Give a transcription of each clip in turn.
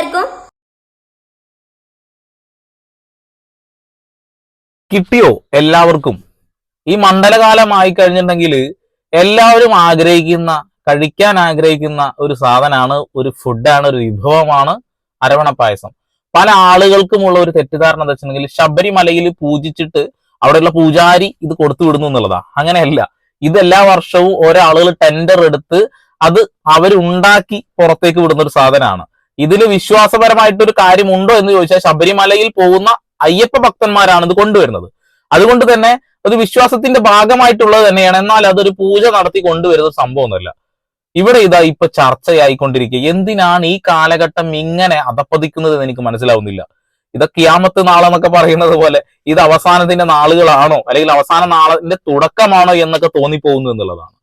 എല്ലാവർക്കും കിട്ടിയോ എല്ലാവർക്കും? ഈ മണ്ഡലകാലമായി കഴിഞ്ഞിട്ടുണ്ടെങ്കിൽ എല്ലാവരും ആഗ്രഹിക്കുന്ന കഴിക്കാൻ ആഗ്രഹിക്കുന്ന ഒരു സാധനമാണ് ഒരു ഫുഡാണ് ഒരു വിഭവമാണ് അരവണ പായസം. പല ആളുകൾക്കുമുള്ള ഒരു തെറ്റിദ്ധാരണ എന്താ വെച്ചിട്ടുണ്ടെങ്കിൽ ശബരിമലയിൽ പൂജിച്ചിട്ട് അവിടെയുള്ള പൂജാരി ഇത് കൊടുത്തു വിടുന്നു എന്നുള്ളതാ. അങ്ങനെയല്ല. ഇത് എല്ലാ വർഷവും ഓരോ ആളുകൾ ടെൻഡർ എടുത്ത് അത് അവരുണ്ടാക്കി പുറത്തേക്ക് വിടുന്ന ഒരു സാധനമാണ്. ഇതിൽ വിശ്വാസപരമായിട്ടൊരു കാര്യമുണ്ടോ എന്ന് ചോദിച്ചാൽ ശബരിമലയിൽ പോകുന്ന അയ്യപ്പ ഭക്തന്മാരാണ് ഇത് കൊണ്ടുവരുന്നത്. അതുകൊണ്ട് തന്നെ അത് വിശ്വാസത്തിന്റെ ഭാഗമായിട്ടുള്ളത് തന്നെയാണ്. എന്നാൽ അതൊരു പൂജ നടത്തി കൊണ്ടുവരുന്ന സംഭവമൊന്നുമല്ല. ഇവിടെ ഇതാ ഇപ്പൊ ചർച്ചയായിക്കൊണ്ടിരിക്കുക എന്തിനാണ് ഈ കാലഘട്ടം ഇങ്ങനെ അധപ്പതിക്കുന്നത് എന്ന് എനിക്ക് മനസ്സിലാവുന്നില്ല. ഇതൊക്കെ യാമത്ത് നാളെന്നൊക്കെ പറയുന്നത് പോലെ ഇത് അവസാനത്തിന്റെ നാളുകളാണോ അല്ലെങ്കിൽ അവസാന നാളിന്റെ തുടക്കമാണോ എന്നൊക്കെ തോന്നിപ്പോകുന്നു എന്നുള്ളതാണ്.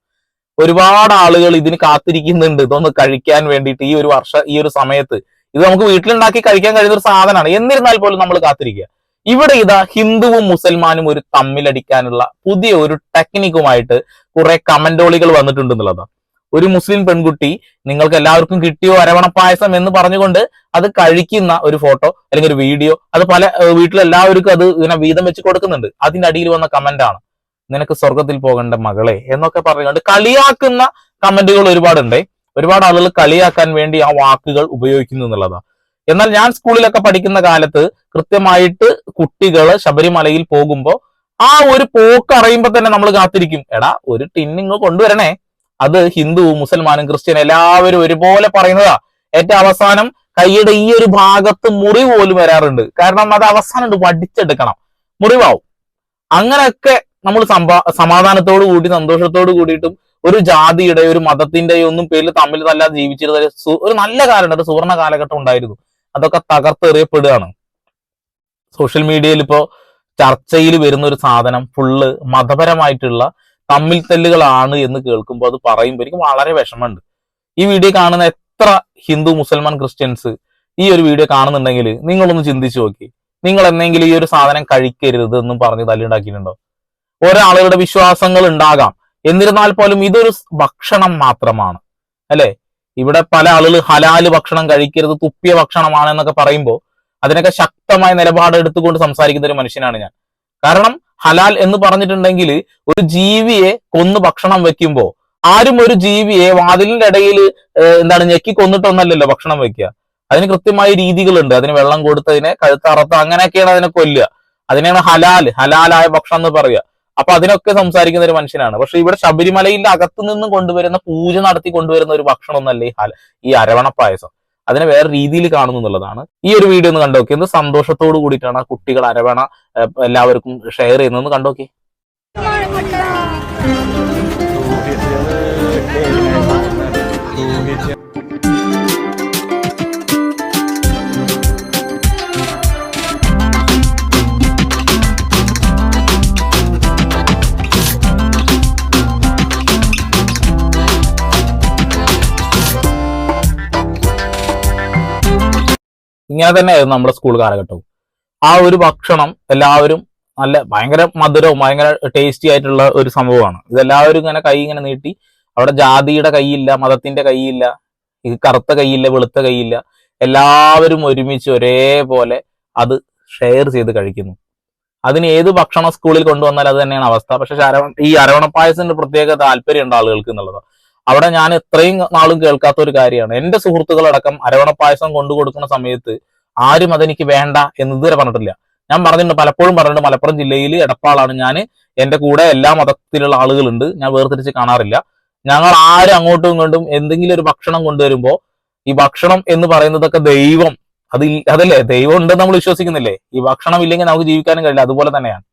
ഒരുപാട് ആളുകൾ ഇതിന് കാത്തിരിക്കുന്നുണ്ട്. ഇതൊന്ന് കഴിക്കാൻ വേണ്ടിയിട്ട് ഈ ഒരു വർഷ ഈ ഒരു സമയത്ത്. ഇത് നമുക്ക് വീട്ടിലുണ്ടാക്കി കഴിക്കാൻ കഴിയുന്ന ഒരു സാധനമാണ്. എന്നിരുന്നാൽ പോലും നമ്മൾ കാത്തിരിക്കുക. ഇവിടെ ഇതാ ഹിന്ദുവും മുസൽമാനും ഒരു തമ്മിലടിക്കാനുള്ള പുതിയ ഒരു ടെക്നിക്കുമായിട്ട് കുറെ കമന്റോളികൾ വന്നിട്ടുണ്ട് എന്നുള്ളതാണ്. ഒരു മുസ്ലിം പെൺകുട്ടി നിങ്ങൾക്ക് എല്ലാവർക്കും കിട്ടിയോ അരവണ പായസം എന്ന് പറഞ്ഞുകൊണ്ട് അത് കഴിക്കുന്ന ഒരു ഫോട്ടോ അല്ലെങ്കിൽ ഒരു വീഡിയോ അത് പല വീട്ടിലെല്ലാവർക്കും അത് ഇങ്ങനെ വീതം വെച്ച് കൊടുക്കുന്നുണ്ട്. അതിന്റെ അടിയിൽ വന്ന കമന്റ് ആണ്. നിനക്ക് സ്വർഗത്തിൽ പോകേണ്ട മകളെ എന്നൊക്കെ പറഞ്ഞുകൊണ്ട് കളിയാക്കുന്ന കമന്റുകൾ ഒരുപാടുണ്ട്. ഒരുപാട് ആളുകൾ കളിയാക്കാൻ വേണ്ടി ആ വാക്കുകൾ ഉപയോഗിക്കുന്നു എന്നുള്ളതാണ്. എന്നാൽ ഞാൻ സ്കൂളിലൊക്കെ പഠിക്കുന്ന കാലത്ത് കൃത്യമായിട്ട് കുട്ടികൾ ശബരിമലയിൽ പോകുമ്പോൾ ആ ഒരു പോക്ക് അറിയുമ്പോൾ തന്നെ നമ്മൾ കാത്തിരിക്കും. എടാ ഒരു ടിന്നിങ് കൊണ്ടുവരണേ. അത് ഹിന്ദുവും മുസൽമാനും ക്രിസ്ത്യനും എല്ലാവരും ഒരുപോലെ പറയുന്നതാ. ഏറ്റവും അവസാനം കൈയുടെ ഈ ഒരു ഭാഗത്ത് മുറിവ് പോലും വരാറുണ്ട്. കാരണം അത് അവസാനം വടിച്ചെടുക്കണം. മുറിവാവും. അങ്ങനെയൊക്കെ നമ്മൾ സമ്പാ സമാധാനത്തോടു കൂടി സന്തോഷത്തോടു കൂടിയിട്ടും ഒരു ജാതിയുടെ ഒരു മതത്തിന്റെയോ ഒന്നും പേരിൽ തമ്മിൽ തല്ലാതെ ജീവിച്ചിരുന്ന ഒരു നല്ല കാലം ഒരു സുവർണ കാലഘട്ടം ഉണ്ടായിരുന്നു. അതൊക്കെ തകർത്തെറിയപ്പെടുകയാണ്. സോഷ്യൽ മീഡിയയിൽ ഇപ്പോ ചർച്ചയിൽ വരുന്ന ഒരു സാധനം ഫുള്ള് മതപരമായിട്ടുള്ള തമ്മിൽ തെല്ലുകളാണ് എന്ന് കേൾക്കുമ്പോൾ അത് പറയുമ്പോൾ എനിക്ക് വളരെ വിഷമമുണ്ട്. ഈ വീഡിയോ കാണുന്ന എത്ര ഹിന്ദു മുസൽമാൻ ക്രിസ്ത്യൻസ് ഈ ഒരു വീഡിയോ കാണുന്നുണ്ടെങ്കിൽ നിങ്ങളൊന്ന് ചിന്തിച്ചു നോക്കി. നിങ്ങൾ എന്തെങ്കിലും ഈ ഒരു സാധനം കഴിക്കരുത് എന്നും പറഞ്ഞ് തല്ലുണ്ടാക്കിയിട്ടുണ്ടോ? ഓരോ ആളുകളുടെ വിശ്വാസങ്ങൾ ഉണ്ടാകാം. എന്നിരുന്നാൽ പോലും ഇതൊരു ഭക്ഷണം മാത്രമാണ്. അല്ലെ? ഇവിടെ പല ആളുകൾ ഹലാൽ ഭക്ഷണം കഴിക്കരുത് തുപ്പിയ ഭക്ഷണമാണ് എന്നൊക്കെ പറയുമ്പോൾ അതിനൊക്കെ ശക്തമായ നിലപാട് എടുത്തുകൊണ്ട് സംസാരിക്കുന്ന ഒരു മനുഷ്യനാണ് ഞാൻ. കാരണം ഹലാൽ എന്ന് പറഞ്ഞിട്ടുണ്ടെങ്കിൽ ഒരു ജീവിയെ കൊന്ന് ഭക്ഷണം വെക്കുമ്പോൾ ആരും ഒരു ജീവിയെ വാതിലിന്റെ ഇടയിൽ എന്താണ് ഞെക്കി കൊന്നിട്ടൊന്നല്ലല്ലോ ഭക്ഷണം വെക്കുക. അതിന് കൃത്യമായ രീതികളുണ്ട്. അതിന് വെള്ളം കൊടുത്തതിനെ കഴുത്തറത്ത് അങ്ങനെയൊക്കെയാണ് അതിനെ കൊല്ലുക. അതിനെയാണ് ഹലാൽ ഹലാലായ ഭക്ഷണം എന്ന് പറയുക. അപ്പൊ അതിനൊക്കെ സംസാരിക്കുന്ന ഒരു മനുഷ്യനാണ്. പക്ഷെ ഇവിടെ ശബരിമലയിന്റെ അകത്തു നിന്നും കൊണ്ടുവരുന്ന പൂജ നടത്തി കൊണ്ടുവരുന്ന ഒരു ഭക്ഷണം ഒന്നല്ല ഈ ഈ അരവണ പായസം. അതിനെ വേറെ രീതിയിൽ കാണുന്നു എന്നുള്ളതാണ്. ഈ ഒരു വീഡിയോ ഒന്ന് കണ്ടോക്കി. എന്ത് സന്തോഷത്തോട് കൂടിയിട്ടാണ് കുട്ടികൾ അരവണ എല്ലാവർക്കും ഷെയർ ചെയ്യുന്നതെന്ന് കണ്ടോക്കി. ഇങ്ങനെ തന്നെയായിരുന്നു നമ്മുടെ സ്കൂൾ കാലഘട്ടവും. ആ ഒരു ഭക്ഷണം എല്ലാവരും നല്ല ഭയങ്കര മധുരവും ഭയങ്കര ടേസ്റ്റി ആയിട്ടുള്ള ഒരു സംഭവമാണ്. ഇതെല്ലാവരും ഇങ്ങനെ കൈ ഇങ്ങനെ നീട്ടി അവിടെ ജാതിയുടെ കൈയില്ല മതത്തിന്റെ കൈയില്ല ഈ കറുത്ത കൈയില്ല വെളുത്ത കൈയില്ല എല്ലാവരും ഒരുമിച്ച് ഒരേപോലെ അത് ഷെയർ ചെയ്ത് കഴിക്കുന്നു. അതിന് ഏത് ഭക്ഷണം സ്കൂളിൽ കൊണ്ടുവന്നാൽ അത് തന്നെയാണ് അവസ്ഥ. പക്ഷെ ഈ അരവണ പായസത്തിന്റെ പ്രത്യേക താല്പര്യമുണ്ട് ആളുകൾക്ക് എന്നുള്ളത്. അവിടെ ഞാൻ ഇത്രയും നാളും കേൾക്കാത്ത ഒരു കാര്യമാണ്. എന്റെ സുഹൃത്തുക്കളടക്കം അരവണ പായസം കൊണ്ടു കൊടുക്കുന്ന സമയത്ത് ആരും അതെനിക്ക് വേണ്ട എന്ന് ഇതുവരെ പറഞ്ഞിട്ടില്ല. ഞാൻ പറഞ്ഞിട്ടുണ്ട് പലപ്പോഴും പറഞ്ഞിട്ടുണ്ട് മലപ്പുറം ജില്ലയിൽ എടപ്പാളാണ്. ഞാൻ എന്റെ കൂടെ എല്ലാ മതത്തിലുള്ള ആളുകളുണ്ട്. ഞാൻ വേർതിരിച്ച് കാണാറില്ല. ഞങ്ങൾ ആരും അങ്ങോട്ടും ഇങ്ങോട്ടും എന്തെങ്കിലും ഒരു ഭക്ഷണം കൊണ്ടുവരുമ്പോൾ ഈ ഭക്ഷണം എന്ന് പറയുന്നതൊക്കെ ദൈവം അത് അതല്ലേ? ദൈവം ഉണ്ടെന്ന് നമ്മൾ വിശ്വസിക്കുന്നില്ലേ? ഈ ഭക്ഷണം ഇല്ലെങ്കിൽ നമുക്ക് ജീവിക്കാനും കഴിയില്ല. അതുപോലെ തന്നെയാണ്.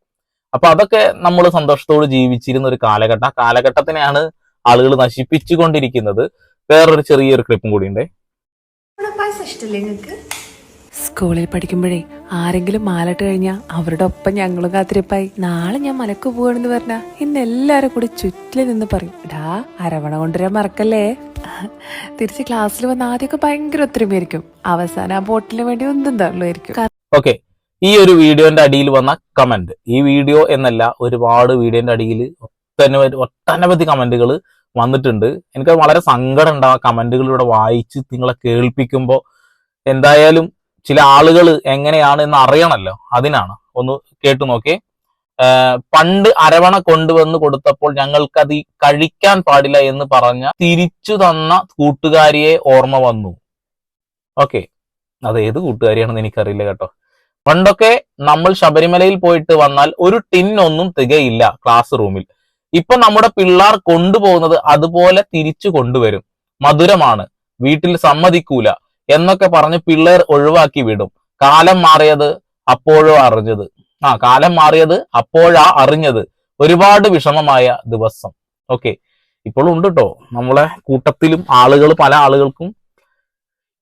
അപ്പൊ അതൊക്കെ നമ്മൾ സന്തോഷത്തോട് ജീവിച്ചിരുന്ന ഒരു കാലഘട്ടം. കാലഘട്ടത്തിനെയാണ് ആളുകൾ നശിപ്പിച്ചുകൊണ്ടിരിക്കുന്നത് വേറൊരു ചെറിയൊരു ക്ലിപ്പും കൂടി ഉണ്ട് സ്കൂളിൽ പഠിക്കുമ്പോഴേ ആരെങ്കിലും മാലട്ട് കഴിഞ്ഞാൽ അവരുടെ ഒപ്പം ഞങ്ങളും കാത്തിരിപ്പായി. നാളെ ഞാൻ മലക്ക് പോവാണെന്ന് പറഞ്ഞാ ഇന്ന് എല്ലാരും കൂടി ചുറ്റിൽ നിന്ന് പറയും ഡാ അരവണ കൊണ്ടുവരാൻ മറക്കല്ലേ? തിരിച്ച് ക്ലാസ്സിൽ വന്ന ആദ്യമൊക്കെ ഭയങ്കര ഒത്തൊരുമയായിരിക്കും. അവസാനം ആ ബോട്ടിന് വേണ്ടി ഒന്നും തള്ളുമായിരിക്കും. ഓക്കെ ഈ ഒരു വീഡിയോന്റെ അടിയിൽ വന്ന കമന്റ് ഈ വീഡിയോ എന്നല്ല ഒരുപാട് വീഡിയോന്റെ അടിയിൽ ഒട്ടനവധി ഒട്ടനവധി കമന്റുകൾ വന്നിട്ടുണ്ട്. എനിക്ക് വളരെ സങ്കടം ഉണ്ടാവും ആ കമന്റുകൾ ഇവിടെ വായിച്ച് നിങ്ങളെ കേൾപ്പിക്കുമ്പോൾ എന്തായാലും ചില ആളുകൾ എങ്ങനെയാണ് എന്ന് അറിയണമല്ലോ അതിനാണ്. ഒന്ന് കേട്ടു നോക്കേ. പണ്ട് അരവണ കൊണ്ടുവന്ന് കൊടുത്തപ്പോൾ ഞങ്ങൾക്കത് കഴിക്കാൻ പാടില്ല എന്ന് പറഞ്ഞ തിരിച്ചു തന്ന കൂട്ടുകാരിയെ ഓർമ്മ വന്നു. ഓക്കെ. അത് ഏത് കൂട്ടുകാരിയാണെന്ന് എനിക്കറിയില്ല കേട്ടോ. പണ്ടൊക്കെ നമ്മൾ ശബരിമലയിൽ പോയിട്ട് വന്നാൽ ഒരു ടിന്നൊന്നും തികയില്ല ക്ലാസ് റൂമിൽ. ഇപ്പൊ നമ്മുടെ പിള്ളേർ കൊണ്ടുപോകുന്നത് അതുപോലെ തിരിച്ചു കൊണ്ടുവരും. മധുരമാണ്. വീട്ടിൽ സമ്മതിക്കൂല എന്നൊക്കെ പറഞ്ഞ് പിള്ളേർ ഒഴിവാക്കി വിടും. കാലം മാറിയത് അപ്പോഴോ അറിഞ്ഞത്? ആ കാലം മാറിയത് അപ്പോഴാ അറിഞ്ഞത്. ഒരുപാട് വിഷമമായ ദിവസം. ഓക്കെ. ഇപ്പോഴും ഉണ്ട് കേട്ടോ നമ്മളെ കൂട്ടത്തിലും ആളുകൾ പല ആളുകൾക്കും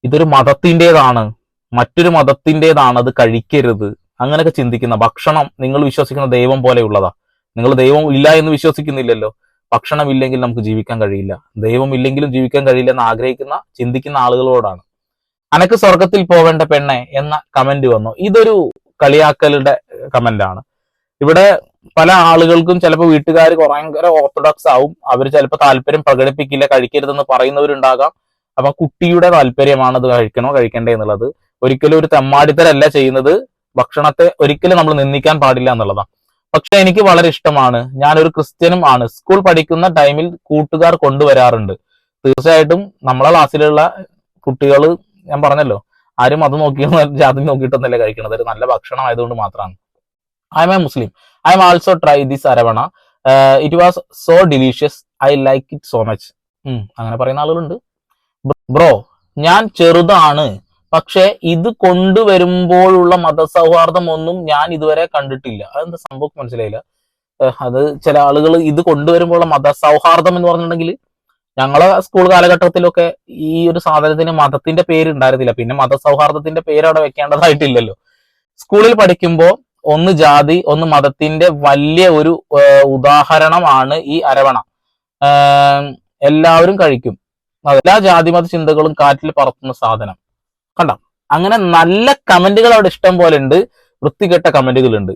ഇതൊരു മതത്തിന്റെതാണ്. മറ്റൊരു മതത്തിന്റെതാണ് അത് കഴിക്കരുത്. അങ്ങനെയൊക്കെ ചിന്തിക്കുന്ന ഭക്ഷണം നിങ്ങൾ വിശ്വസിക്കുന്ന ദൈവം പോലെയുള്ളതാ. നിങ്ങൾ ദൈവം ഇല്ല എന്ന് വിശ്വസിക്കുന്നില്ലല്ലോ. ഭക്ഷണം ഇല്ലെങ്കിൽ നമുക്ക് ജീവിക്കാൻ കഴിയില്ല. ദൈവം ഇല്ലെങ്കിലും ജീവിക്കാൻ കഴിയില്ല എന്ന് ആഗ്രഹിക്കുന്ന ചിന്തിക്കുന്ന ആളുകളോടാണ്. അനക്ക് സ്വർഗത്തിൽ പോവേണ്ട പെണ്ണെ എന്ന കമന്റ് വന്നു. ഇതൊരു കളിയാക്കലുടെ കമന്റ് ആണ്. ഇവിടെ പല ആളുകൾക്കും ചിലപ്പോൾ വീട്ടുകാർ ഭയങ്കര ഓർത്തഡോക്സ് ആവും. അവർ ചിലപ്പോൾ താല്പര്യം പ്രകടിപ്പിക്കില്ല കഴിക്കരുതെന്ന് പറയുന്നവരുണ്ടാകാം. അപ്പൊ കുട്ടിയുടെ താല്പര്യമാണ് അത് കഴിക്കണോ കഴിക്കണ്ടേ എന്നുള്ളത്. ഒരിക്കലും ഒരു തെമ്മാടിത്തരല്ല ചെയ്യുന്നത്. ഭക്ഷണത്തെ ഒരിക്കലും നമ്മൾ നിന്ദിക്കാൻ പാടില്ല എന്നുള്ളതാണ്. പക്ഷെ എനിക്ക് വളരെ ഇഷ്ടമാണ്. ഞാനൊരു ക്രിസ്ത്യനും ആണ്. സ്കൂൾ പഠിക്കുന്ന ടൈമിൽ കൂട്ടുകാർ കൊണ്ടുവരാറുണ്ട്. തീർച്ചയായിട്ടും നമ്മളെ ക്ലാസ്സിലുള്ള കുട്ടികൾ ഞാൻ പറഞ്ഞല്ലോ ആരും അത് നോക്കി ജാതി നോക്കിയിട്ടൊന്നല്ല കഴിക്കണത്. ഒരു നല്ല ഭക്ഷണം ആയതുകൊണ്ട് മാത്രമാണ്. I am a Muslim I am also try this aravana. It was so delicious I like it so much അങ്ങനെ പറയുന്ന ആളുകളുണ്ട്. ബ്രോ ഞാൻ ചെറുതാണ്. പക്ഷെ ഇത് കൊണ്ടുവരുമ്പോഴുള്ള മതസൗഹാർദ്ദം ഒന്നും ഞാൻ ഇതുവരെ കണ്ടിട്ടില്ല. അതെന്താ സംഭവം മനസ്സിലായില്ല? അത് ചില ആളുകൾ ഇത് കൊണ്ടുവരുമ്പോഴുള്ള മതസൗഹാർദ്ദം എന്ന് പറഞ്ഞിട്ടുണ്ടെങ്കിൽ ഞങ്ങളെ സ്കൂൾ കാലഘട്ടത്തിലൊക്കെ ഈ ഒരു സാധനത്തിന് മതത്തിന്റെ പേര് ഉണ്ടായിരുന്നില്ല. പിന്നെ മതസൗഹാർദ്ദത്തിന്റെ പേര് അവിടെ വെക്കേണ്ടതായിട്ടില്ലല്ലോ. സ്കൂളിൽ പഠിക്കുമ്പോൾ ഒന്ന് ജാതി ഒന്ന് മതത്തിന്റെ വലിയ ഒരു ഉദാഹരണമാണ് ഈ അരവണ. എല്ലാവരും കഴിക്കും. എല്ലാ ജാതിമത ചിന്തകളും കാറ്റിൽ പറത്തുന്ന സാധനം. കണ്ട? അങ്ങനെ നല്ല കമന്റുകൾ അവിടെ ഇഷ്ടം പോലെ ഉണ്ട്. വൃത്തികെട്ട കമന്റുകൾ ഉണ്ട്.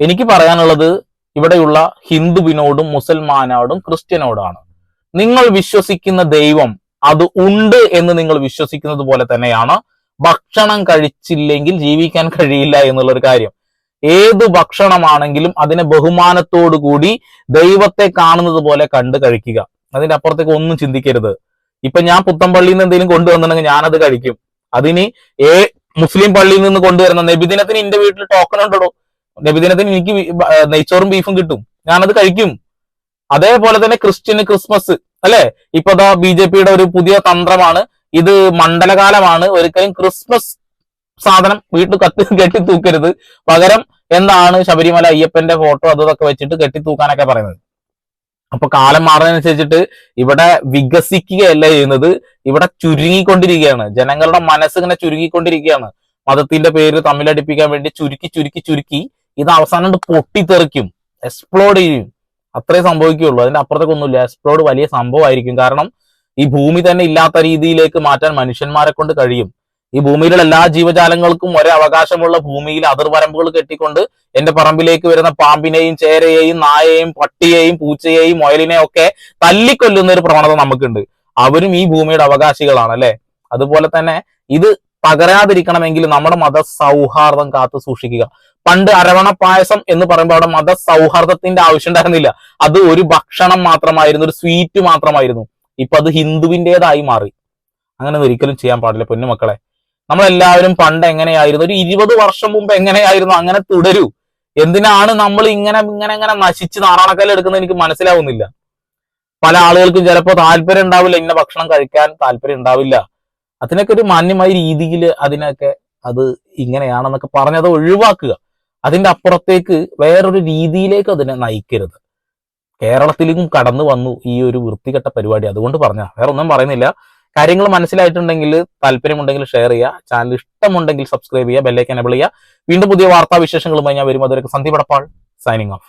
എനിക്ക് പറയാനുള്ളത് ഇവിടെയുള്ള ഹിന്ദുവിനോടും മുസൽമാനോടും ക്രിസ്ത്യനോടാണ്. നിങ്ങൾ വിശ്വസിക്കുന്ന ദൈവം അത് ഉണ്ട് എന്ന് നിങ്ങൾ വിശ്വസിക്കുന്നത് പോലെ തന്നെയാണ് ഭക്ഷണം കഴിച്ചില്ലെങ്കിൽ ജീവിക്കാൻ കഴിയില്ല എന്നുള്ള ഒരു കാര്യം. ഏത് ഭക്ഷണമാണെങ്കിലും അതിനെ ബഹുമാനത്തോടു കൂടി ദൈവത്തെ കാണുന്നത് പോലെ കണ്ട് കഴിക്കുക. അതിന്റെ അപ്പുറത്തേക്ക് ഒന്നും ചിന്തിക്കരുത്. ഇപ്പൊ ഞാൻ പുത്തമ്പള്ളിയിൽ നിന്ന് എന്തെങ്കിലും കൊണ്ടുവന്നിട്ടുണ്ടെങ്കിൽ ഞാനത് കഴിക്കും. അതിന് ഏ മുസ്ലിം പള്ളിയിൽ നിന്ന് കൊണ്ടുവരുന്ന നബിദിനത്തിന് എന്റെ വീട്ടിൽ ടോക്കൺ ഉണ്ടോ നബിദിനത്തിന് എനിക്ക് നെയ്ച്ചോറും ബീഫും കിട്ടും. ഞാനത് കഴിക്കും. അതേപോലെ തന്നെ ക്രിസ്ത്യന് ക്രിസ്മസ് അല്ലെ? ഇപ്പൊ ദാ ബി ജെ പിയുടെ ഒരു പുതിയ തന്ത്രമാണ്. ഇത് മണ്ഡലകാലമാണ്. ഒരിക്കലും ക്രിസ്മസ് സാധനം വീട്ടിൽ കത്തി കെട്ടിത്തൂക്കരുത്. പകരം എന്താണ് ശബരിമല അയ്യപ്പന്റെ ഫോട്ടോ അതൊക്കെ വെച്ചിട്ട് കെട്ടിത്തൂക്കാനൊക്കെ പറയുന്നത്. അപ്പൊ കാലം മാറുന്നതനുസരിച്ചിട്ട് ഇവിടെ വികസിക്കുകയല്ല ചെയ്യുന്നത്. ഇവിടെ ചുരുങ്ങിക്കൊണ്ടിരിക്കുകയാണ്. ജനങ്ങളുടെ മനസ്സ് ഇങ്ങനെ ചുരുങ്ങിക്കൊണ്ടിരിക്കുകയാണ്. മതത്തിന്റെ പേര് തമ്മിലടിപ്പിക്കാൻ വേണ്ടി ചുരുക്കി ചുരുക്കി ചുരുക്കി ഇത് അവസാനം പൊട്ടിത്തെറിക്കും. എക്സ്പ്ലോഡ് ചെയ്യും. അത്രേ സംഭവിക്കുകയുള്ളൂ. അതിന്റെ അപ്പുറത്തേക്കൊന്നുമില്ല എക്സ്പ്ലോഡ് വലിയ സംഭവമായിരിക്കും. കാരണം ഈ ഭൂമി തന്നെ ഇല്ലാത്ത രീതിയിലേക്ക് മാറ്റാൻ മനുഷ്യന്മാരെ കൊണ്ട് കഴിയും. ഈ ഭൂമിയിലുള്ള എല്ലാ ജീവജാലങ്ങൾക്കും ഒരേ അവകാശമുള്ള ഭൂമിയിൽ അതിർവരമ്പുകൾ കെട്ടിക്കൊണ്ട് എന്റെ പറമ്പിലേക്ക് വരുന്ന പാമ്പിനെയും ചേരയെയും നായയെയും പട്ടിയെയും പൂച്ചയെയും മുയലിനെയും ഒക്കെ തല്ലിക്കൊല്ലുന്ന ഒരു പ്രവണത നമുക്കുണ്ട്. അവരും ഈ ഭൂമിയുടെ അവകാശികളാണ് അല്ലെ അതുപോലെ തന്നെ ഇത് പകരാതിരിക്കണമെങ്കിൽ നമ്മുടെ മത സൗഹാർദ്ദം കാത്തു സൂക്ഷിക്കുക. പണ്ട് അരവണ പായസം എന്ന് പറയുമ്പോൾ അവിടെ മത സൗഹാർദ്ദത്തിന്റെ ആവശ്യം ഉണ്ടായിരുന്നില്ല. അത് ഒരു ഭക്ഷണം മാത്രമായിരുന്നു ഒരു സ്വീറ്റ് മാത്രമായിരുന്നു. ഇപ്പൊ അത് ഹിന്ദുവിന്റെതായി മാറി. അങ്ങനെ ഒരിക്കലും ചെയ്യാൻ പാടില്ല പൊന്നുമക്കളെ. നമ്മളെല്ലാവരും പണ്ട് എങ്ങനെയായിരുന്നു? ഒരു ഇരുപത് വർഷം മുമ്പ് എങ്ങനെയായിരുന്നു? അങ്ങനെ തുടരൂ. എന്തിനാണ് നമ്മൾ ഇങ്ങനെ ഇങ്ങനെ ഇങ്ങനെ നശിച്ച് നാറാണക്കല്ല് എടുക്കുന്നത് എനിക്ക് മനസ്സിലാവുന്നില്ല. പല ആളുകൾക്കും ചിലപ്പോൾ താല്പര്യം ഉണ്ടാവില്ല ഇന്ന ഭക്ഷണം കഴിക്കാൻ താല്പര്യം ഉണ്ടാവില്ല. അതിനൊക്കെ ഒരു മാന്യമായ രീതിയിൽ അതിനൊക്കെ അത് ഇങ്ങനെയാണെന്നൊക്കെ പറഞ്ഞത് ഒഴിവാക്കുക. അതിന്റെ അപ്പുറത്തേക്ക് വേറൊരു രീതിയിലേക്ക് അതിനെ നയിക്കരുത്. കേരളത്തിലേക്കും കടന്നു വന്നു ഈ ഒരു വൃത്തികെട്ട പരിപാടി. അതുകൊണ്ട് പറഞ്ഞ വേറെ ഒന്നും പറയുന്നില്ല. കാര്യങ്ങൾ മനസ്സിലായിട്ടുണ്ടെങ്കിൽ താല്പര്യമുണ്ടെങ്കിൽ ഷെയർ ചെയ്യുക. ചാനൽ ഇഷ്ടമുണ്ടെങ്കിൽ സബ്സ്ക്രൈബ് ചെയ്യുക. ബെല്ലൈക്കൻ എനബിൾ ചെയ്യുക. വീണ്ടും പുതിയ വാർത്താ വിശേഷങ്ങളുമായി ഞാൻ വരും അതുവരെ സന്ദീപ് പടപ്പാൾ സൈനിങ് ഓഫ്